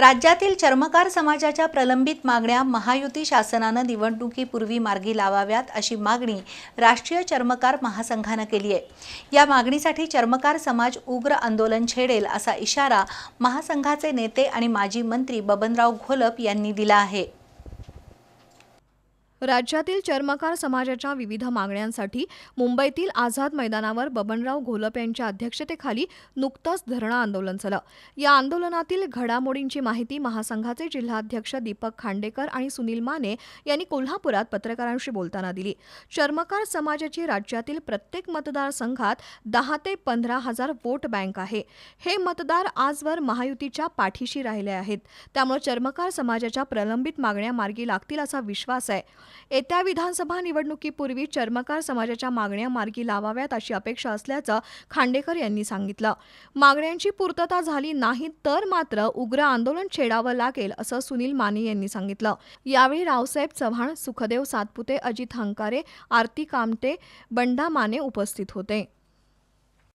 राज्यातील चर्मकार समाजाच्या प्रलंबित मागण्या महायुती शासनानं निवडणुकीपूर्वी मार्गी लावाव्यात अशी मागणी राष्ट्रीय चर्मकार महासंघानं केली आहे. या मागणीसाठी चर्मकार समाज उग्र आंदोलन छेडेल असा इशारा महासंघाचे नेते आणि माजी मंत्री बबनराव घोलप यांनी दिला आहे. राज्यातील चर्मकार समाजाच्या विविध मागण्यांसाठी मुंबईतील आझाद मैदानावर बबनराव घोलप यांच्या अध्यक्षतेखाली नुकतंच धरणं आंदोलन झालं. या आंदोलनातील घडामोडींची माहिती महासंघाचे जिल्हाध्यक्ष दीपक खांडेकर आणि सुनील माने यांनी कोल्हापुरात पत्रकारांशी बोलताना दिली. चर्मकार समाजाची राज्यातील प्रत्येक मतदारसंघात दहा ते पंधरा हजार वोट बँक आहे. हे मतदार आजवर महायुतीच्या पाठीशी राहिले आहेत. त्यामुळे चर्मकार समाजाच्या प्रलंबित मागण्या मार्गी लागतील असा विश्वास आहे. येत्या विधानसभा निवडणुकीपूर्वी चर्मकार समाजाच्या मागण्या मार्गी लावाव्यात अशी अपेक्षा असल्याचं खांडेकर यांनी सांगितलं. मागण्यांची पूर्तता झाली नाही तर मात्र उग्र आंदोलन छेडावं लागेल असं सुनील माने यांनी सांगितलं. यावेळी रावसाहेब चव्हाण सुखदेव सातपुते अजित हंकारे आरती कामते बंडा माने उपस्थित होते.